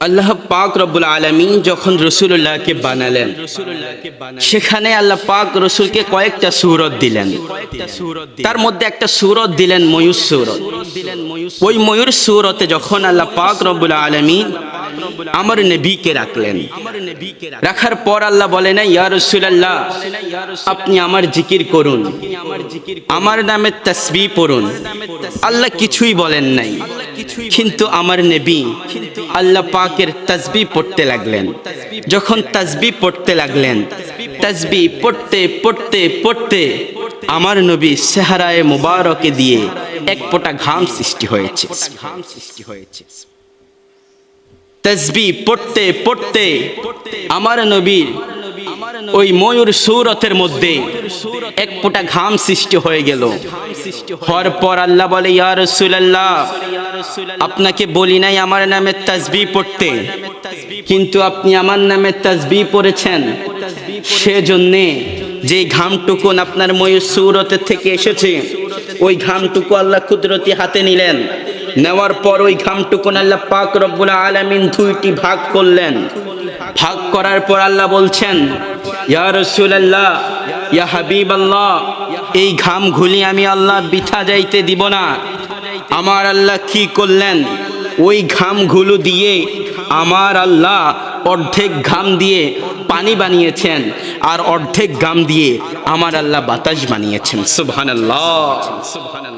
আল্লাহ পাক রব্বুল আলমী যখন রসুল্লাহকে বানালেন, সেখানে আল্লাহ পাক রসুলকে কয়েকটা সুরত দিলেন। তার মধ্যে একটা সুরত দিলেন ময়ূর সুরত। ওই ময়ূর সুরতে যখন আল্লাহ পাক রব্বুল আলমিন আমার নবীকে রাখলেন। রাখার পর আল্লাহ বলে না ইয়া রসুলাল্লাহ আপনি আমার জিকির করুন। আমার নামে তসবি পড়ুন। আল্লাহ কিছুই বলেন নাই। কিন্তু আমার নবী আল্লাহ পাকের তসবি পড়তে লাগলেন। যখন তসবি পড়তে লাগলেন তসবি পড়তে পড়তে পড়তে আমার নবী সেহারায় মুবারকে দিয়ে এক ফোঁটা ঘাম সৃষ্টি হয়েছে। ঘাম সৃষ্টি হয়েছে। তসবি পড়তে পড়তে আমার নবীর ওই ময়ূর সুরতের মধ্যে এক ফোঁটা ঘাম সৃষ্টি হয়ে গেল। হওয়ার পর আল্লাহ বলে, ইয়া রাসূলুল্লাহ, আপনাকে বলি নাই আমার নামে তসবি পড়তে, কিন্তু আপনি আমার নামে তসবি পড়েছেন। সেজন্যে যে ঘামটুকুন আপনার ময়ূর সুরতের থেকে এসেছে, ওই ঘামটুকু আল্লাহ কুদরতি হাতে নিলেন। নেওয়ার পর ওই ঘামটুকুন আল্লাহ পাক রব্বুল আলামিন দুইটি ভাগ করলেন। ভাগ করার পর আল্লাহ বলছেন, ইয়া রাসূলুল্লাহ, ইয়া হাবিবাল্লাহ, এই ঘাম ঘুলি আমি আল্লাহ বিথা যাইতে দিব না। আমার আল্লাহ কি করলেন? ওই ঘামগুলো দিয়ে আমার আল্লাহ অর্ধেক ঘাম দিয়ে পানি বানিয়েছেন আর অর্ধেক ঘাম দিয়ে আমার আল্লাহ বাতাস বানিয়েছেন। সুবহানাল্লাহ সুবহানাল্লাহ।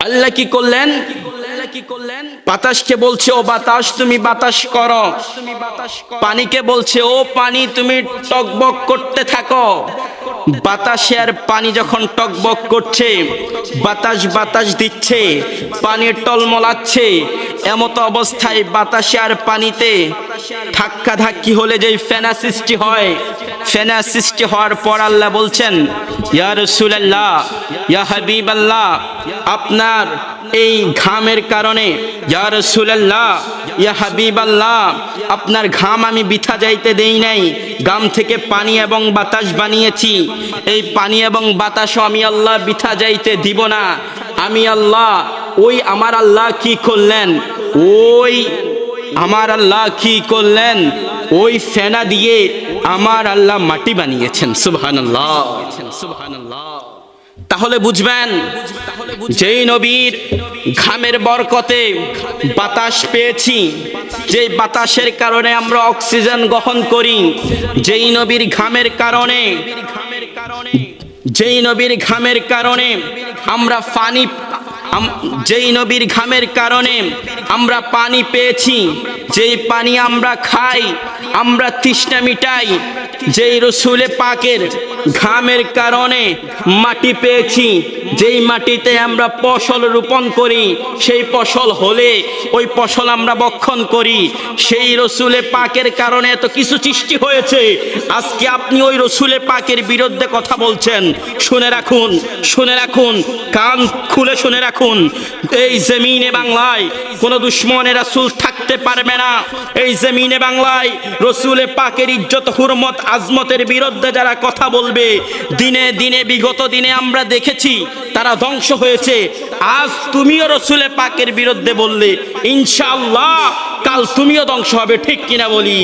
আল্লাহ কি করলেন? কি করলেন বাতাসকে বলছে, ও বাতাস, তুমি বাতাস করো। তুমি বাতাস পানিকে বলছে, ও পানি, তুমি টকবক করতে থাকো। বাতাসে আর পানি যখন টকবক করছে, বাতাস বাতাস দিচ্ছে পানির টলমলাচ্ছে, এমত অবস্থায় বাতাসে আর পানিতে ধাক্কা ধাক্কি হলে যেই ফেনা সৃষ্টি হয় ফেনা সৃষ্টি হওয়ার পর আল্লাহ বলছেন, ইয়া ইয়া হাবিবাল্লাহ, আপনার এই ঘামের কারণে, ইয়া আপনার ঘাম আমি বিথা যাইতে দেই নাই, ঘাম থেকে পানি এবং বাতাস বানিয়েছি, এই পানি এবং বাতাসও আমি আল্লাহ বিথা যাইতে দিব না, আমি আল্লাহ, ওই আমার আল্লাহ কি করলেন, ওই আমার আল্লাহ কি করলেন ওই ফেনা দিয়ে আমার আল্লাহ মাটি বানিয়েছেন, সুবহানাল্লাহ। সুবহানাল্লাহ তাহলে বুঝবেন, যেই নবীর ঘামের বরকতে বাতাস পেয়েছি, যেই বাতাসের কারণে আমরা অক্সিজেন গ্রহণ করি, যেই নবীর ঘামের কারণে, যেই নবীর ঘামের কারণে আমরা পানি যেই নবীর ঘামের কারণে আমরা পানি পেয়েছি, যেই পানি আমরা খাই, আমরা তৃষ্ণা মিটাই, যেই রসুলে পাকের ঘামের কারণে মাটি পেয়েছি যেই মাটিতে আমরা ফসল রোপণ করি, সেই ফসল হলে ওই ফসল আমরা বক্ষণ করি। সেই রসুলে পাকের কারণে এত কিছু সৃষ্টি হয়েছে। আজকে আপনি ওই রসুলে পাকের বিরুদ্ধে কথা বলছেন। শুনে রাখুন শুনে রাখুন, কান খুলে শুনে রাখুন। এই জমিনে বাংলায় কোন দুশ্মনের রাসূল থাকতে পারবে না। এই জমিনে বাংলায় রসুলে পাকের ইজ্জত, হুরমত, আজমতের বিরুদ্ধে যারা কথা বলবে, দিনে দিনে, বিগত দিনে আমরা দেখেছি তারা ধ্বংস হয়েছে। আজ তুমিও রসুলে পাকের বিরুদ্ধে বললে, ইনশাআল্লাহ, কাল তুমিও ধ্বংস হবে, ঠিক কিনা বলি?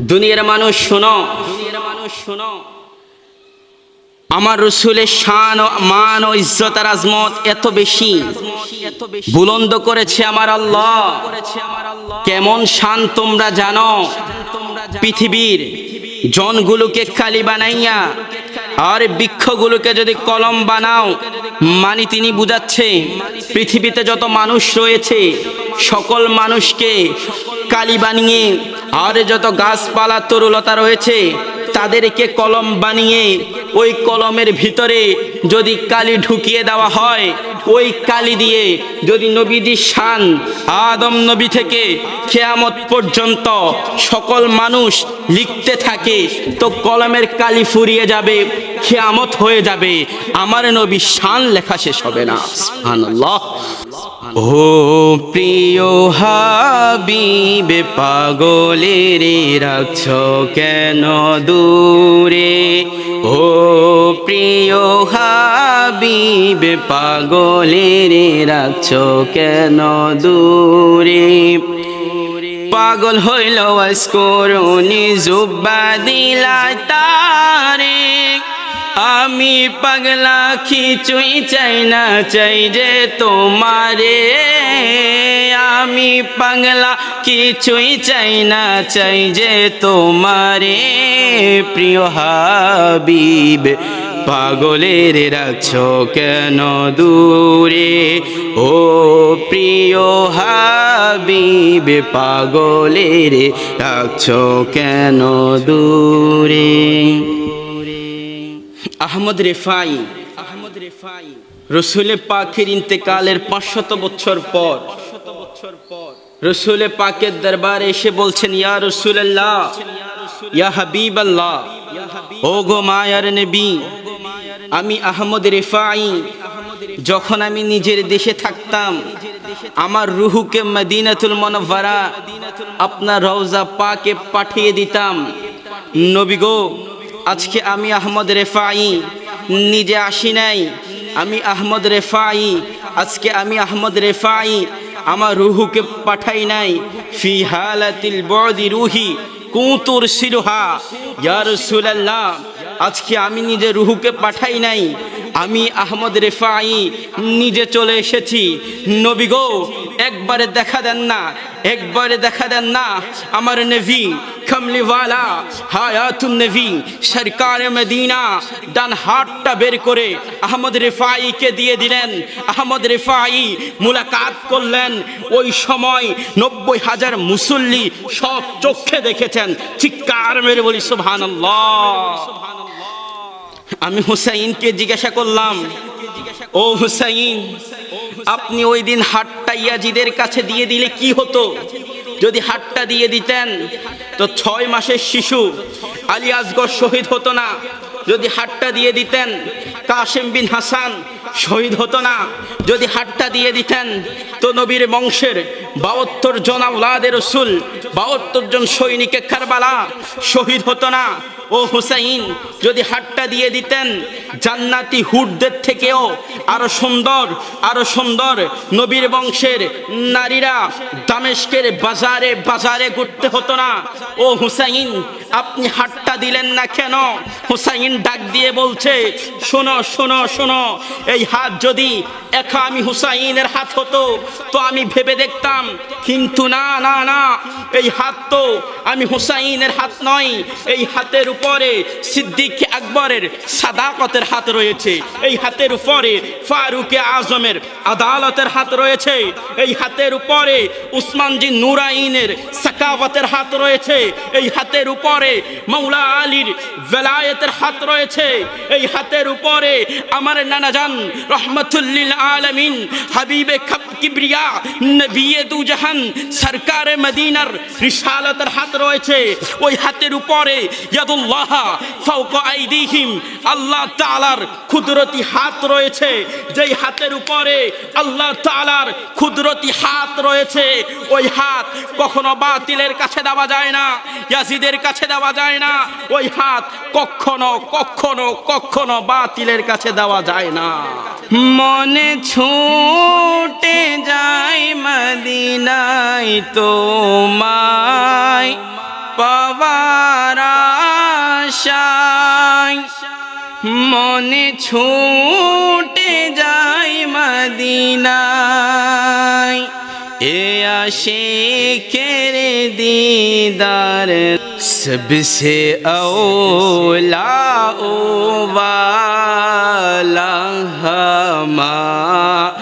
দুনিয়ার মানুষ, শোনো। দুনিয়ার মানুষ শোনো আমার রসুলের শান ও মান ও ইজ্জত আর আজমত এত বেশি। বুলন্দ করেছে আমার আল্লাহ। কেমন শান তোমরা জানো? পৃথিবীর জনগুলোকে কালি বানাইয়া আর বৃক্ষগুলোকে যদি কলম বানাও মানে তিনি বুঝাচ্ছে, পৃথিবীতে যত মানুষ রয়েছে, সকল মানুষকে কালি বানিয়ে, আর যত গাছপালা তরুলতা রয়েছে, তাদেরকে কলম বানিয়ে, ওই কলমের ভিতরে যদি কালি ঢুকিয়ে দেওয়া হয় ওই কালি দিয়ে যদি নবীজি শান, আদম নবী থেকে খেয়ামত পর্যন্ত সকল মানুষ লিখতে থাকে, তো কলমের কালি ফুরিয়ে যাবে খেয়ামত হয়ে যাবে, আমার নবী শান লেখা শেষ হবে না। ও প্রিয় হাবিবে, পাগলের রাখছ কেন দূরে? ও প্রিয় হাবি হাবিব, পাগলের রাখছ কেন দূরে? পাগল হইল করুনি জুব্বা দিলা তারে। আমি পাগলা খিচুই চাই না, চাই যে তোমারে। আমি পাগলা, কিছুই চাই না, চাই যে তোমারে। প্রিয় হাবিব পাগলের রাখছ কেন দূরে? ও প্রিয় হাবিব, পাগলের রাখছ কেন দূরে? আহমদ রেফাই আহমদ রেফাই রসুলে পাখির ইন্তেকালের পাঁচশত বছর পর, রসুলে পাকের দরবারে এসে বলছেন, ইয়া রসুল্লাহ ইয়া হাবিব আল্লাহ ও গো মায়ার নবী আমি আহমদ রেফাই, যখন আমি নিজের দেশে থাকতাম, আমার রুহুকে মদিনাতুল মনভারা আপনার রওজা পাকে পাঠিয়ে দিতাম। নবী গো, আজকে আমি আহমদ রেফাই, নিজে আসি নাই, আমি আহমদ রেফাই, আজকে আমি আহমদ রেফাই, আমার রুহুকে পাঠাই নাই। ফি হালাতিল বদি রুহি কুতুর সিরোহা, ইয়া রাসূলুল্লাহ আজকে আমি নিজে রুহুকে পাঠাই নাই, আমি আহমদ রেফাই নিজে চলে এসেছি। নবী গো, একবারে দেখা দেন না, একবারে দেখা দেন না, আমার নবী কমলিওয়ালা হায়াতুন নবী, সরকার মদিনা, ডান হাতটা বের করে আহমদ রেফাইকে দিয়ে দিলেন। আহমদ রেফাই মুলাকাত করলেন। ওই সময় নব্বই হাজার মুসল্লি সব চোখে দেখেছেন। চিৎকার মেরে বলি, সুবহানাল্লাহ। আমি হুসাইনকে জিজ্ঞাসা করলাম, ও হুসাইন, আপনি ওই দিন হাটটা ইয়াজিদের কাছে দিয়ে দিলে কি হতো? যদি হাটটা দিয়ে দিতেন, তো ছয় মাসের শিশু আলী আসগর শহীদ হতো না। যদি হাটটা দিয়ে দিতেন, কাশেম বিন হাসান শহীদ হতো না। যদি হাটটা দিয়ে দিতেন, তো নবীর বংশের বাহাত্তর জন আউলাদের রসুল, বাহাত্তর জন সৈনিকের কারবালা শহীদ হতো না। ও হুসাইন, যদি হাটটা দিয়ে দিতেন, জান্নাতি হুডদের থেকেও আরও সুন্দর আরও সুন্দর নবীর বংশের নারীরা দামেশকের বাজারে বাজারে ঘুরতে হতো না। ও হুসাইন আপনি হাটটা দিলেন না কেন? হুসাইন ডাক দিয়ে বলছে, শোনো শোনো শোনো, এই হাত যদি একা আমি হুসাইনের হাত হতো, তো আমি ভেবে দেখতাম। কিন্তু না না না, এই হাত তো আমি হুসাইনের হাত নয়, এই হাতের উপরে সিদ্দিক আকবরের সাদাকতের হাত রয়েছে। এই হাতের উপরে ফারুকে আজমের আদালতের হাত রয়েছে। এই হাতের উপরে উসমানজি নুরাইনের সাকাওয়াতের হাত রয়েছে। এই হাতের উপরে মৌলা আলীর বেলায়েতের হাত রয়েছে। এই হাতের উপরে আমার নানাজান রহমতুল্লিল আলমিন, হাবিবে খাপ কিবরিয়া, নবিয়ে দু জাহান, সরকারে মদিনার রিসালতের হাত রয়েছে। ওই হাতের উপরে ইয়াদুল্লাহ ফাওকা আইদিহিম, আল্লাহ তাআলার কুদরতি হাত রয়েছে। যেই হাতের উপরে আল্লাহ তাআলার কুদরতি হাত রয়েছে, ওই হাত কখনো বাতিলের কাছে দেওয়া যায় না, ইয়াজিদের কাছে দেওয়া যায় না। ওই হাত কখনো কখনো কখনো বাতিলের কাছে দেওয়া যায় না। মনে ছুটে যায় মদিনায় তোমায় পাওয়ার আশায়। মনে ছুটে যায় মদিনায়। এ আসে কেরে দিদার سب سے اولا والا ہمارا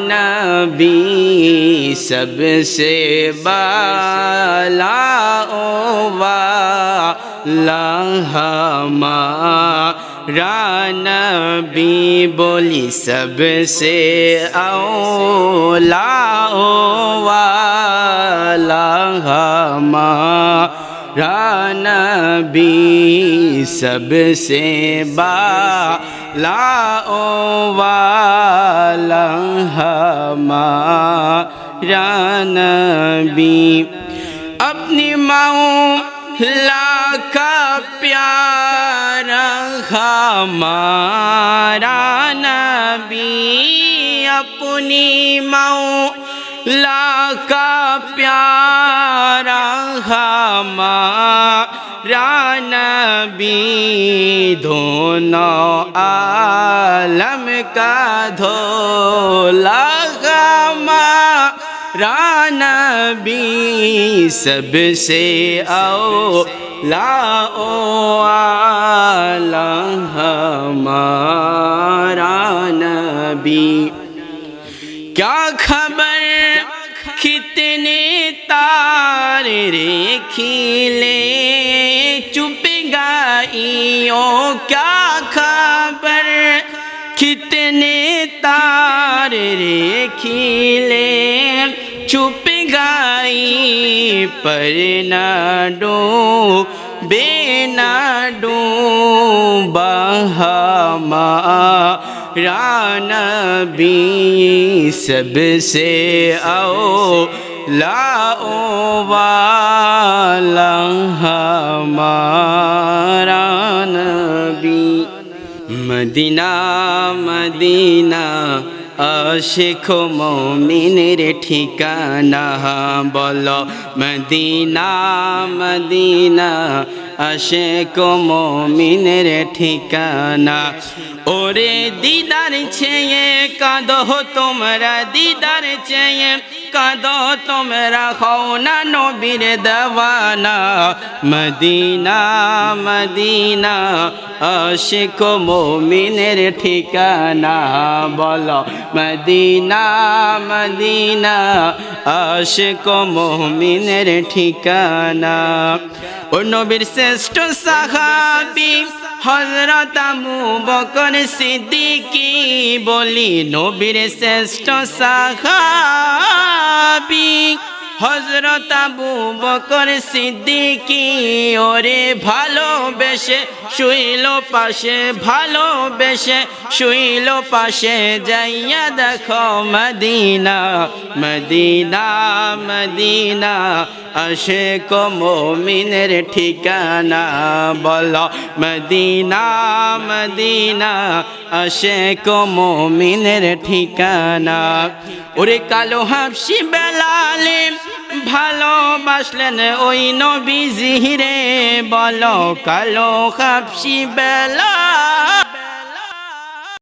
نبی سب سے بالا والا ہمارا نبی بولی سب سے اولا والا ہمارا नबी सबसे बाला ओ वाला हमारा नबी अपनी मौला का प्यारा हमारा अपनी لا کا پیارا ہمارا نبی دونوں عالم کا دھولا ہمارا نبی سب سے او لا او عالم ہمارا نبی۔ کیا خبر تارے کھیلے چپ گائیوں، کیا خبر؟ کتنے تار تارے کھیلے چپ گائی پر نہ ڈو بے نہ ڈو بہا ماں سب سے او লাওবালা হামারা নবী মদিনা মদিনা আশেখ মমিনের ঠিকানা বল মদিনা মদিনা আশেখ মমিনের ঠিকানা ওরে দিদার ছেয়ে কাঁদহ তোমরা দিদার ছেয়ে কাঁদো, তোমরা হও না নবীর দেওয়ানা। মদিনা মদিনা, আশিক মমিনের ঠিকানা। বলো, মদিনা মদিনা, আশিক মমিনের ঠিকানা। ও নবীর শ্রেষ্ঠ সাহাবি। হজরত আবু বকর সিদ্দিকি বলি, নবীর শ্রেষ্ঠ সাহাবি। হজরত আবু বকর সিদ্দিকি, ওরে ভালোবেসে শুইল পাশে, ভালোবেসে শুইল পাশে, যাইয়া দেখো মদিনা মদিনা মদিনা। আসে মমিনের ঠিকানা বল, মদিনা মদিনা। আসে মমিনের ঠিকানা। ওরে কালো হাফসি বেলালে, ভালোবাসলেন ওই নবী জিহিরে বলো, কালো হাফসি বেলা